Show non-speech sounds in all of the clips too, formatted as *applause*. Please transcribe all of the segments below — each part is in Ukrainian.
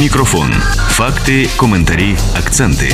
Мікрофон. Факти, коментарі, акценти.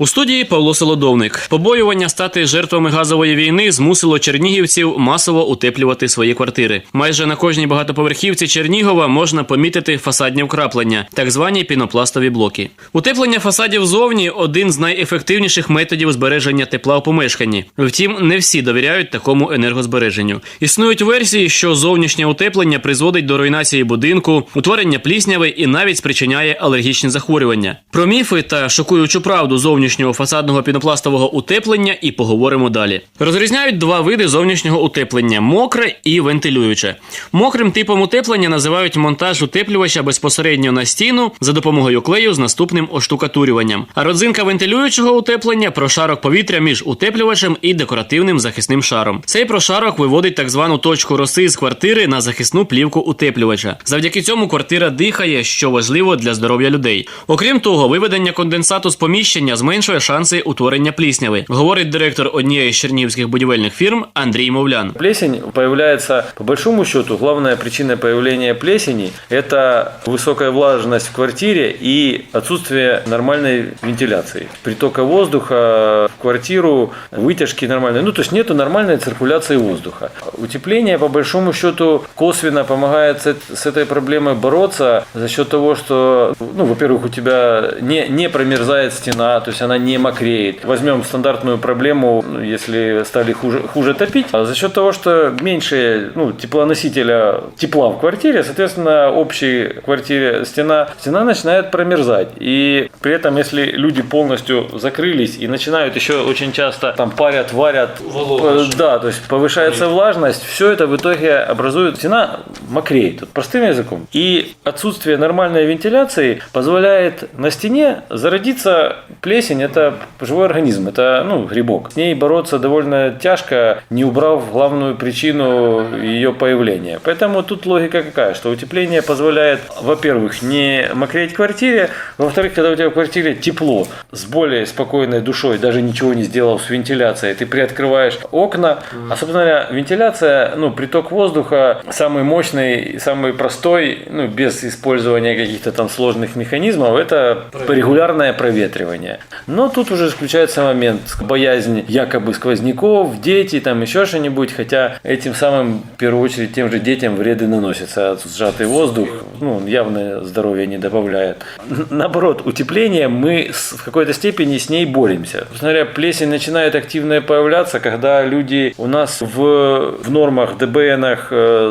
У студії Павло Солодовник. Побоювання стати жертвами газової війни змусило чернігівців масово утеплювати свої квартири. Майже на кожній багатоповерхівці Чернігова можна помітити фасадні вкраплення, так звані пінопластові блоки. Утеплення фасадів зовні один з найефективніших методів збереження тепла у помешканні. Втім, не всі довіряють такому енергозбереженню. Існують версії, що зовнішнє утеплення призводить до руйнації будинку, утворення плісняви і навіть спричиняє алергічні захворювання. Про міфи та шокуючу правду зовнішнього фасадного пінопластового утеплення і поговоримо далі. Розрізняють два види зовнішнього утеплення: мокре і вентилююче. Мокрим типом утеплення називають монтаж утеплювача безпосередньо на стіну за допомогою клею з наступним оштукатурюванням. А родзинка вентилюючого утеплення прошарок повітря між утеплювачем і декоративним захисним шаром. Цей прошарок виводить так звану точку роси з квартири на захисну плівку утеплювача. Завдяки цьому квартира дихає, що важливо для здоров'я людей. Окрім того, виведення конденсату з поміщення зменшує шанси утворення плісняви, говорить директор однієї з чернігівських будівельних фірм Андрій Мовлян. Плесень появляется, по большому счету, главная причина появления плесени – это высокая влажность в квартире и отсутствие нормальной вентиляции. Притока воздуха в квартиру, вытяжки нормальной. Ну, то есть нету нормальной циркуляции воздуха. Утепление, по большому счету, косвенно помогает с, с этой проблемой бороться за счет того, что, ну, во-первых, у тебя не, не промерзает стена, то есть она не мокреет. Возьмем стандартную проблему, если стали хуже, хуже топить, а за счет того, что меньше ну, теплоносителя тепла в квартире, соответственно, общей квартире стена, стена начинает промерзать. И при этом, если люди полностью закрылись и начинают еще очень часто там парят, варят, э, да, то есть повышается влажность, все это в итоге образует стена мокреет, вот простым языком. И отсутствие нормальной вентиляции позволяет на стене зародиться плесень, это живой организм, это ну, грибок. С ней бороться довольно тяжко, не убрав главную причину ее появления. Поэтому тут логика какая, что утепление позволяет, во-первых, не мокреть в квартире, во-вторых, когда у тебя в квартире тепло, с более спокойной душой, даже ничего не сделал с вентиляцией, ты приоткрываешь окна, собственно говоря, вентиляция, ну, приток воздуха самый мощный, самый простой, ну, без использования каких-то там сложных механизмов, это регулярное проветривание. Но тут уже исключается момент, боязнь якобы сквозняков, дети, там еще что-нибудь, хотя этим самым, в первую очередь, тем же детям вреды наносятся. Сжатый воздух, ну, явно здоровье не добавляет. Наоборот, утепление, мы в какой-то степени с ней боремся. Говоря, плесень начинает активно появляться, когда люди у нас в, в нормах ДБН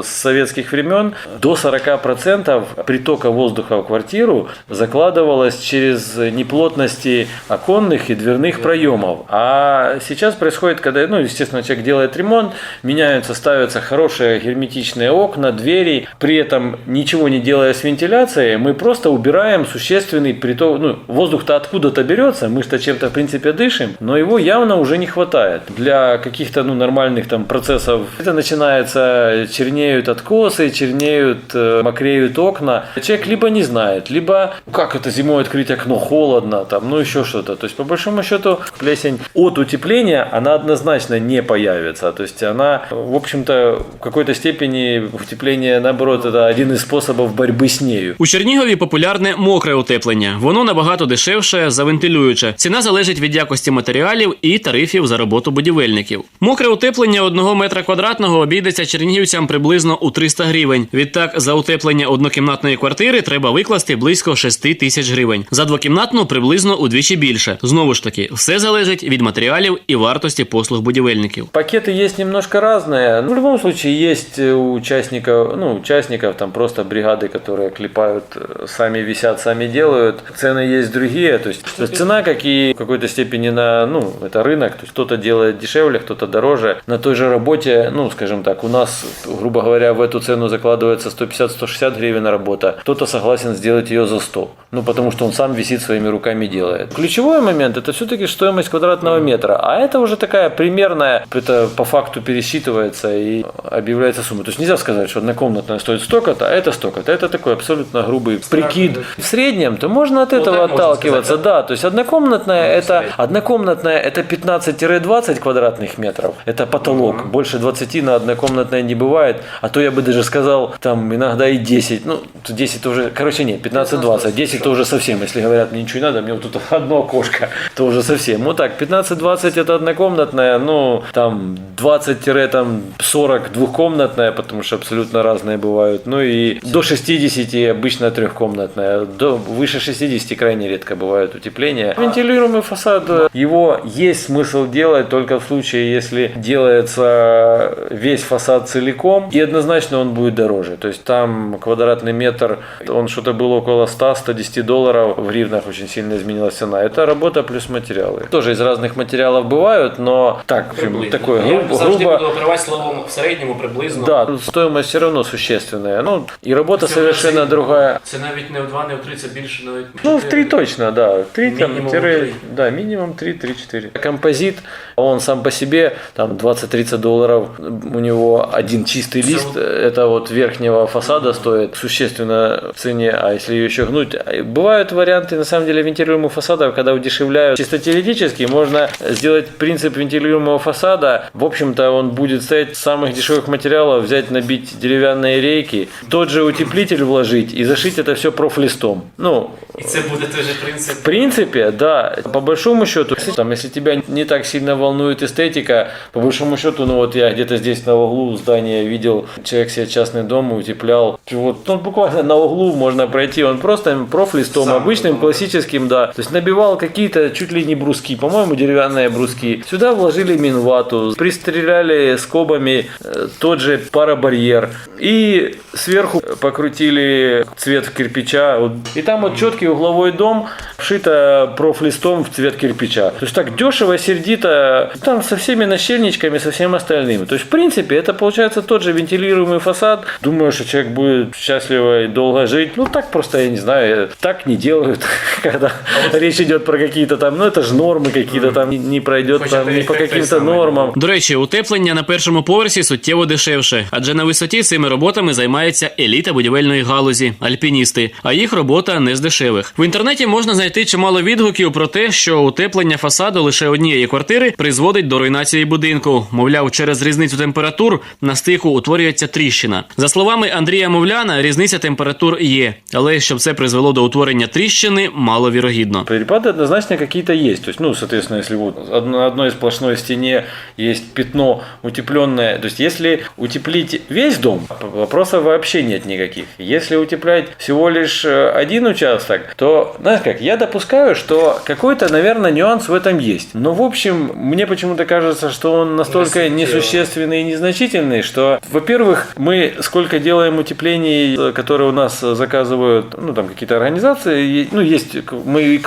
с советских времен до 40% притока воздуха в квартиру закладывалось через неплотности оконных и дверных проемов. А сейчас происходит, когда, ну, естественно, человек делает ремонт, меняются, ставятся хорошие герметичные окна, двери, при этом ничего не делая с вентиляцией, мы просто убираем существенный приток, ну, воздух-то откуда-то берется, мы что чем-то, в принципе, дышим, но его явно уже не хватает. Для каких-то, ну, нормальных там процессов это начинается, чернеют откосы, чернеют, э, мокреют окна. Человек либо не знает, либо как это зимой открыть окно, холодно, там, ну, еще что-то. То есть, по большому счету, плесень от утепления, она однозначно не появится. То есть, она, в общем-то, в какой-то степени утепление, наоборот, это один из способов борьбы с нею. У Чернігові популярне мокре утеплення. Воно набагато дешевше за вентилююче. Ціна залежить від якості матеріалів і тарифів за роботу будівельників. Мокре утеплення одного метра квадратного обійдеться чернігівцям приблизно у 300 гривень. Відтак за утеплення однокімнатної квартири треба викласти близько 6 тисяч гривень. За двокімнатну приблизно удвічі більше Знову ж таки, все залежить від матеріалів і вартості послуг будівельників. Пакеты есть немножко разные. Ну, в любом случае, есть у участников, ну, участников там просто бригады, которые клепают, э, сами висят, сами делают. Цены есть другие. То есть, то есть цена, как и в какой-то степени на, ну, это рынок. То есть кто-то делает дешевле, кто-то дороже. На той же работе, ну, скажем так, у нас, грубо говоря, в эту цену закладывается 150-160 гривен работа. Кто-то согласен сделать ее за 100. Ну, потому что он сам висит своими руками делает. Ключевой ключевой момент это все-таки стоимость квадратного метра. А это уже такая примерная, это по факту пересчитывается и объявляется сумма. То есть нельзя сказать, что однокомнатная стоит столько-то, а это столько-то. Это такой абсолютно грубый прикид. В среднем, то можно от этого можно отталкиваться. сказать, да, то есть однокомнатная это среднем. однокомнатная это 15-20 квадратных метров. Это потолок. Больше 20 на однокомнатной не бывает. А то я бы даже сказал, там иногда и 10. Ну, тут 10 это уже, короче, нет, 15-20. 10 это уже совсем, если говорят, мне ничего не надо, мне вот тут одно окошко, то уже совсем. Ну так, 15-20 это однокомнатная, ну, там 20-40 двухкомнатная, потому что абсолютно разные бывают. Ну и до 60 обычно трехкомнатная. До, выше 60 крайне редко бывают утепления. Вентилируемый фасад, его есть смысл делать только в случае, если делается весь фасад целиком, и однозначно он будет дороже. То есть там квадратный метр, он что-то было около 100-110 долларов, в гривнах очень сильно изменилась цена. Это работа плюс материалы. Тоже из разных материалов бывают, но так, в общем, такое Я грубо, завжди грубо буду оперувати словом в середньому приблизно. да, тут стоимость все равно существенная. Ну, и работа Це совершенно навіть- другая. Це навіть не в 2, не в 3, це більше навіть. Ну, в три точно, да. Три там, Минимум тире- три. да, минимум 3-3-4. Композит, он сам по себе, там 20-30 долларов, у него один чистый Всё. лист, это вот верхнего фасада стоит существенно в цене, а если ее еще гнуть, а, бывают варианты, на самом деле, вентилируемых фасадов, когда удешевляют. Чисто теоретически можно сделать принцип вентилируемого фасада, в общем-то, он будет стоять с самых дешевых материалов, взять, набить деревянные рейки, тот же утеплитель вложить и зашить это все профлистом. Ну, І це буде той же принцип. в принципе, да, по большому счету, если, там, если тебя не так сильно волнует эстетика, по большому счету, ну вот я где-то здесь на углу здания видел, человек себе частный дом утеплял, вот, ну, буквально на углу можно пройти, он просто профлистом, Сам обычным, классическим, да, то есть набивал какие-то чуть ли не бруски, по-моему, деревянные бруски, сюда вложили минвату, пристреляли скобами э, тот же парабарьер и сверху покрутили цвет кирпича, и там вот четкий угловой дом, вшито профлистом в цвет кирпича. То есть так дешево, сердито, там со всеми нащельничками, со всем остальным. То есть, в принципе, это получается тот же вентилируемый фасад. Думаю, что человек будет счастливо и долго жить. Ну, так просто, я не знаю, так не делают, *laughs* когда речь идет про какие-то там, ну, это же нормы какие-то там, не- не пройдет Хотя там ты ни по эффект той каким-то самой. нормам. До речі, утеплення на першому поверсі суттєво дешевше, адже на висоті цими роботами займається еліта будівельної галузі альпіністи, а їх робота не з дешевих. В інтернеті можна знайти чимало відгуків про те, що утеплення фасаду лише однієї квартири призводить до руйнації будинку. Мовляв, через різницю температур на стику утворюється тріщина. За словами Андрія Мовляна, різниця температур є, але щоб це призвело до утворення тріщини, маловірогідно. Перепады однозначно какие-то есть. То есть, ну, соответственно, если вот на одной сплошной стене есть пятно утепленное, то есть, если утеплить весь дом, вопросов вообще нет никаких. Если утеплять всего лишь э, один участок, то, знаешь как, я допускаю, что какой-то, наверное, нюанс в этом есть. Но, в общем, мне почему-то кажется, что он настолько несущественный и незначительный, что, во-первых, мы сколько делаем утеплений, э, которые у нас э, заказывают, ну, там, какие-то организации, ну, есть, мы и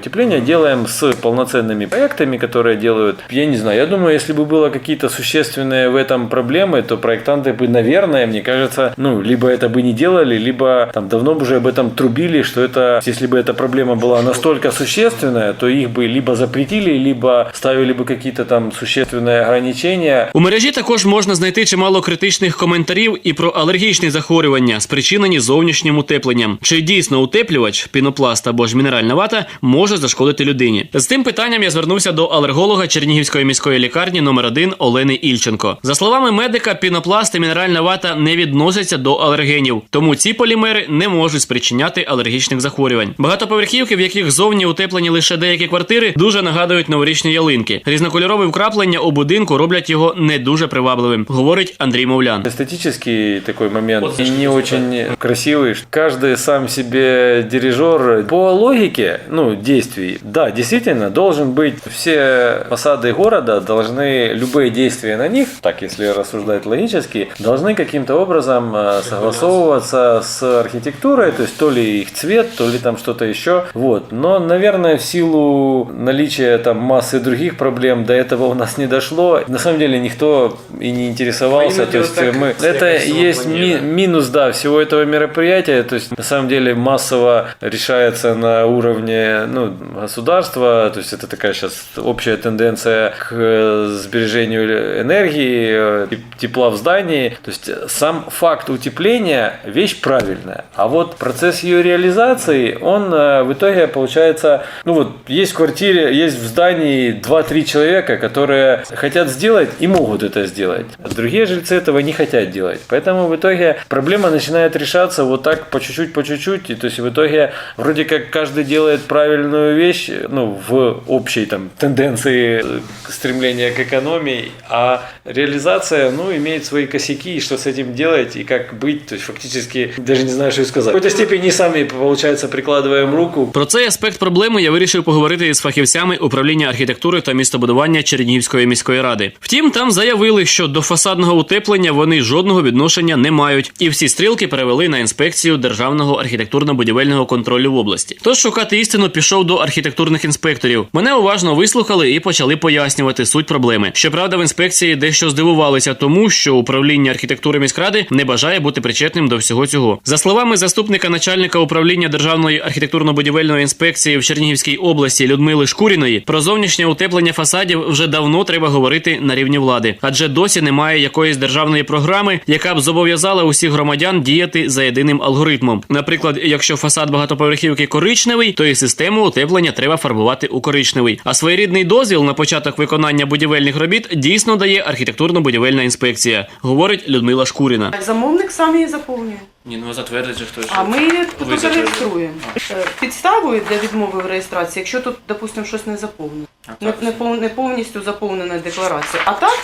квартирное утепление делаем с полноценными проектами, которые делают, я не знаю, я думаю, если бы было какие-то существенные в этом проблемы, то проектанты бы, наверное, мне кажется, ну, либо это бы не делали, либо там давно бы уже об этом трубили, что это, если бы эта проблема была настолько существенная, то их бы либо запретили, либо ставили бы какие-то там существенные ограничения. У мережі також можна знайти чимало критичних коментарів і про алергічні захворювання, спричинені зовнішнім утепленням. Чи дійсно утеплювач, пінопласт або ж мінеральна вата може зашкодити людині? З тим питанням я звернувся до алерголога Чернігівської міської лікарні номер 1 Олени Ільченко. За словами медика, пінопласт і мінеральна вата не відносяться до алергенів, тому ці полімери не можуть спричиняти алергічних захворювань. Багатоповерхівки, в яких зовні утеплені лише деякі квартири, дуже нагадують новорічні ялинки. Різнокольорові вкраплення у будинку роблять його не дуже привабливим, говорить Андрій Мовлян. Эстетический такой момент Вот и за не что очень красивый. Каждый сам себе дирижер. По логике, ну, Действий, да, действительно, должен быть все фасады города, должны, любые действия на них, так если рассуждать логически, должны каким-то образом э, согласовываться с архитектурой, то есть то ли их цвет, то ли там что-то еще. Вот. Но, наверное, в силу наличия там массы других проблем до этого у нас не дошло. На самом деле никто и не интересовался. То есть мы, это есть ми- минус, да, всего этого мероприятия. То есть на самом деле массово решается на уровне ну, государство, то есть это такая сейчас общая тенденция к э, сбережению энергии, э, теп- тепла в здании. То есть сам факт утепления – вещь правильная. А вот процесс ее реализации, он э, в итоге получается, ну вот есть в квартире, есть в здании 2-3 человека, которые хотят сделать и могут это сделать. А другие жильцы этого не хотят делать. Поэтому в итоге проблема начинает решаться вот так по чуть-чуть, по чуть-чуть. И то есть в итоге вроде как каждый делает правильную вещь, ну, в общей там тенденции э, стремления к экономии, а реализация, ну, имеет свои косяки, и что с этим делать, и как быть, то есть фактически даже не знаю, что и сказать. В какой-то степени сами, получается, прикладываем руку Про цей аспект проблеми я вирішив поговорити із фахівцями управління архітектури та містобудування Чернігівської міської ради. Втім, там заявили, що до фасадного утеплення вони жодного відношення не мають, і всі стрілки перевели на інспекцію державного архітектурно-будівельного контролю в області. Тож шукати істину пішов до архітектурних інспекторів. Мене уважно вислухали і почали пояснювати суть проблеми. Щоправда, в інспекції дещо здивувалися тому, що управління архітектури міськради не бажає бути причетним до всього цього. За словами заступника начальника управління державної архітектурно-будівельної інспекції в Чернігівській області Людмили Шкуріної, про зовнішнє утеплення фасадів вже давно треба говорити на рівні влади, адже досі немає якоїсь державної програми, яка б зобов'язала усіх громадян діяти за єдиним алгоритмом. Наприклад, якщо фасад багатоповерхівки коричневий, то і систему утеплення треба фарбувати у коричневий. А своєрідний дозвіл на початок виконання будівельних робіт дійсно дає архітектурно-будівельна інспекція, говорить Людмила Шкуріна. Замовник сам її заповнює. Ні, ну затвердить же хтось. А ми тут реєструємо. Е, Підставою для відмови в реєстрації, якщо тут, допустимо, щось не заповнено. Не, не, не повністю заповнена декларація. А так,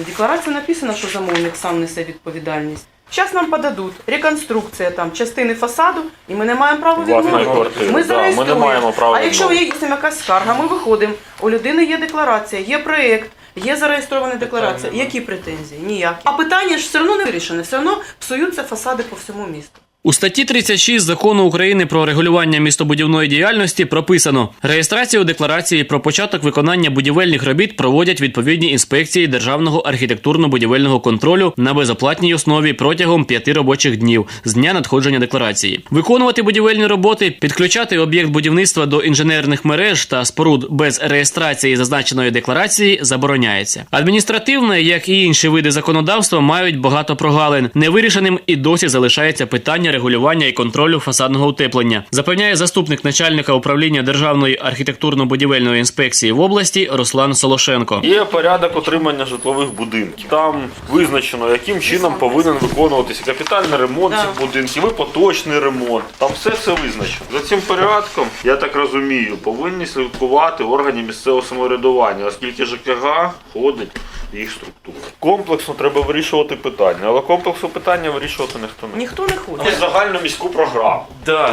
в декларації написано, що замовник сам несе відповідальність. Зараз нам подадуть реконструкція там частини фасаду, і ми не маємо права Власної відмовити. квартири, Ми да, ми не зареєструємо. маємо права А якщо є якась якась скарга, ми виходимо. У людини є декларація, є проєкт. Є зареєстрована декларація. Які претензії? Ніякі. А питання ж все одно не вирішене, все одно псуються фасади по всьому місту. У статті 36 закону України про регулювання містобудівної діяльності прописано: реєстрацію декларації про початок виконання будівельних робіт проводять відповідні інспекції державного архітектурно-будівельного контролю на безоплатній основі протягом п'яти робочих днів з дня надходження декларації. Виконувати будівельні роботи, підключати об'єкт будівництва до інженерних мереж та споруд без реєстрації зазначеної декларації забороняється. Адміністративне, як і інші види законодавства, мають багато прогалин. Невирішеним і досі залишається питання регулювання і контролю фасадного утеплення. Запевняє заступник начальника управління Державної архітектурно-будівельної інспекції в області Руслан Солошенко. Є порядок отримання житлових будинків. Там визначено, яким чином повинен виконуватися капітальний ремонт цих будинків і поточний ремонт. Там все це визначено. За цим порядком, я так розумію, повинні слідкувати органи місцевого самоврядування, оскільки ЖКГ входить в їх структуру. Комплексно треба вирішувати питання, але комплексу питання вирішувати ніхто не Ніхто не хоче. хоче. Загальну міську програму.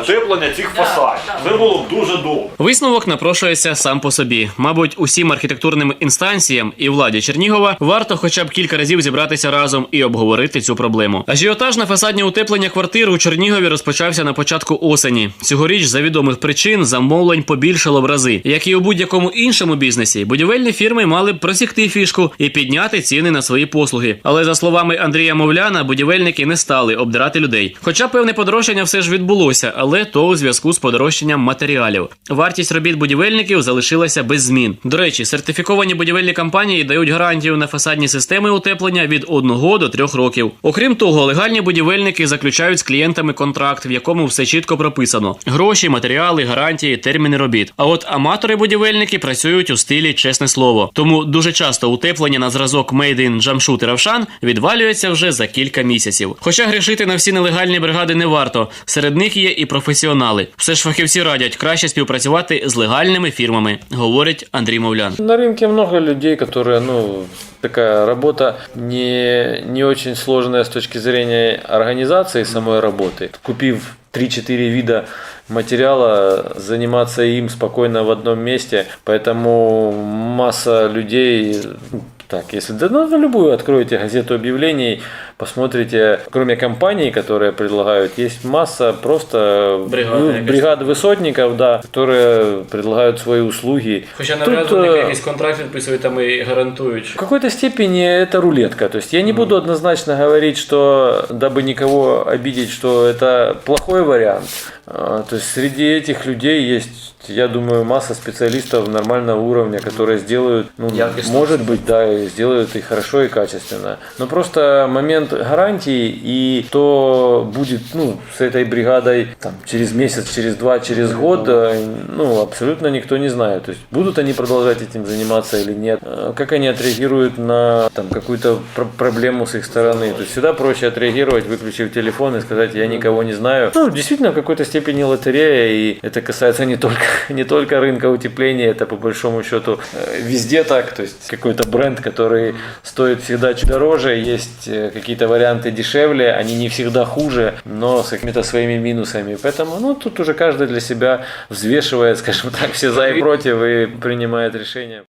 Утеплення цих фасадів. да. Це було б дуже довго. Висновок напрошується сам по собі. Мабуть, усім архітектурним інстанціям і владі Чернігова варто хоча б кілька разів зібратися разом і обговорити цю проблему. Ажіотаж на фасадні утеплення квартир у Чернігові розпочався на початку осені. Цьогоріч за відомих причин замовлень побільшало в рази. Як і у будь-якому іншому бізнесі, будівельні фірми мали б просікти фішку і підняти ціни на свої послуги. Але за словами Андрія Мовляна, будівельники не стали обдирати людей. Хоча певне подорожчання все ж відбулося, але то у зв'язку з подорожчанням матеріалів. Вартість робіт будівельників залишилася без змін. До речі, сертифіковані будівельні компанії дають гарантію на фасадні системи утеплення від 1 до 3 років. Окрім того, легальні будівельники заключають з клієнтами контракт, в якому все чітко прописано: гроші, матеріали, гарантії, терміни робіт. А от аматори-будівельники працюють у стилі чесне слово. Тому дуже часто утеплення на зразок Made in Jamshut і Равшан відвалюється вже за кілька місяців. Хоча грішити на всі нелегальні бригади не варто. Серед них є і професіонали. Все ж фахівці радять краще співпрацювати з легальними фірмами, говорить Андрій Мовлян. На рынке много людей, которые, ну, такая работа не, не очень сложная с точки зрения организации самой работы. Купив 3-4 вида материала, заниматься им спокойно в одном месте, поэтому масса людей ну, так, если да, ну, любую откроете газету объявлений, посмотрите, кроме компаний, которые предлагают, есть масса просто Бригада вы- якась. бригад высотников, да, которые предлагают свои услуги. Тут, навряд е, якийсь контракт підписують там і гарантують. В какой-то степени это рулетка. То есть я не буду однозначно говорить, что дабы никого обидеть, что это плохой вариант. А, То есть среди этих людей есть, я думаю, масса специалистов нормального уровня, которые сделают, ну, может быть, да, и сделают их хорошо и качественно. Но просто момент гарантии и то будет, ну, с этой бригадой там, через месяц, через два, через год, э, ну, абсолютно никто не знает. То есть будут они продолжать этим заниматься или нет, Э, как они отреагируют на там, какую-то пр- проблему с их стороны. То есть всегда проще отреагировать, выключив телефон и сказать, я никого не знаю. Ну, действительно, в какой-то степени лотерея, и это касается не только, *laughs* не только рынка утепления, это по большому счету э, везде так. То есть какой-то бренд, который стоит всегда чуть дороже, есть э, какие-то варианты дешевле, они не всегда хуже, но с какими-то своими минусами. Поэтому, ну, тут уже каждый для себя взвешивает, *laughs* скажем так, все за и против и принимает решение.